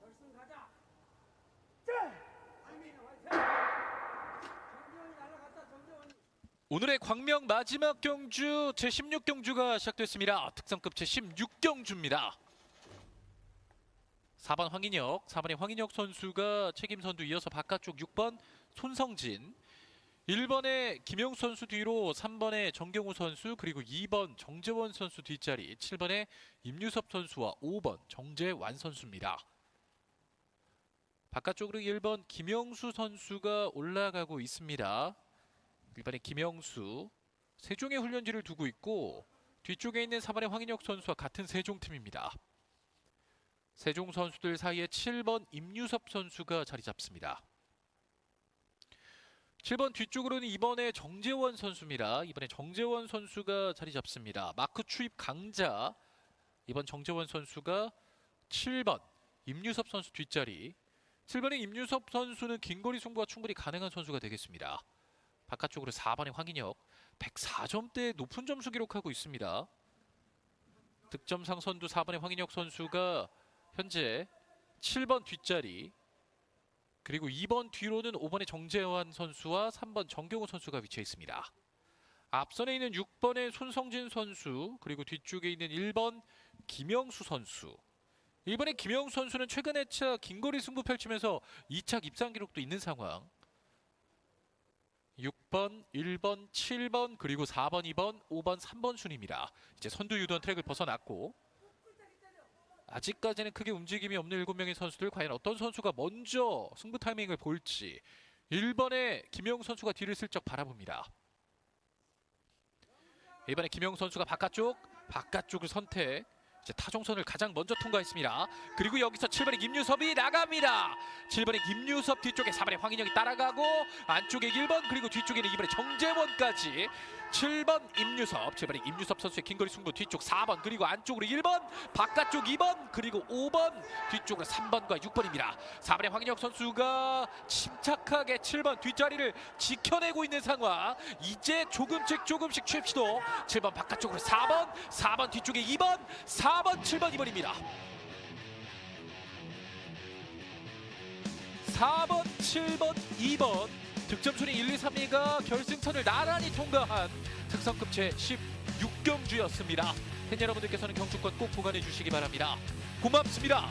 결승 가자. 정재원이 날아갔다 정재원이. 오늘의 광명 마지막 경주 제 16경주가 시작됐습니다. 특성급 제 16경주입니다. 4번 황인혁, 4번의 황인혁 선수가 책임 선두 이어서 바깥쪽 6번 손성진, 1번의 김영 선수 뒤로 3번의 정경우 선수 그리고 2번 정재원 선수 뒷자리, 7번의 임유섭 선수와 5번 정재완 선수입니다. 바깥쪽으로 1번 김영수 선수가 올라가고 있습니다. 일반의 김영수 세종의 훈련지를 두고 있고 뒤쪽에 있는 4번의 황인혁 선수와 같은 세종 팀입니다. 세종 선수들 사이에 7번 임유섭 선수가 자리 잡습니다. 7번 뒤쪽으로는 이번에 정재원 선수입니다. 이번에 정재원 선수가 자리 잡습니다. 마크 추입 강자 이번 정재원 선수가 7번 임유섭 선수 뒷자리 7번의 임유섭 선수는 긴거리 승부가 충분히 가능한 선수가 되겠습니다. 바깥쪽으로 4번의 황인혁 104점대 높은 점수 기록하고 있습니다. 득점상 선두 4번의 황인혁 선수가 현재 7번 뒷자리 그리고 2번 뒤로는 5번의 정재환 선수와 3번 정경호 선수가 위치해 있습니다. 앞선에 있는 6번의 손성진 선수 그리고 뒤쪽에 있는 1번 김영수 선수 1번의 김영수 선수는 최근에 차 긴거리 승부 펼치면서 2차 입상 기록도 있는 상황 6번, 1번, 7번, 그리고 4번, 2번, 5번, 3번 순입니다. 이제 선두 유도한 트랙을 벗어났고 아직까지는 크게 움직임이 없는 7명의 선수들 과연 어떤 선수가 먼저 승부 타이밍을 볼지 1번의 김영 선수가 뒤를 슬쩍 바라봅니다. 이번에 김영 선수가 바깥쪽, 바깥쪽을 선택. 이제 타종선을 가장 먼저 통과했습니다. 그리고 여기서 7번의 김유섭이 나갑니다. 7번의 김유섭 뒤쪽에 4번의 황인영이 따라가고 안쪽에 1번 그리고 뒤쪽에는 2번의 정재원까지 7번 임유섭 7번의 임유섭 선수의 긴거리 승부 뒤쪽 4번 그리고 안쪽으로 1번 바깥쪽 2번 그리고 5번 뒤쪽으로 3번과 6번입니다. 4번의 황인혁 선수가 침착하게 7번 뒷자리를 지켜내고 있는 상황. 이제 조금씩 조금씩 취업 시도. 7번 바깥쪽으로 4번 4번 뒤쪽에 2번 4번 7번 2번입니다. 4번, 7번, 2번 득점 순위 1, 2, 3위가 결승선을 나란히 통과한 특성급 제 16경주였습니다. 팬 여러분들께서는 경주권 꼭 보관해 주시기 바랍니다. 고맙습니다.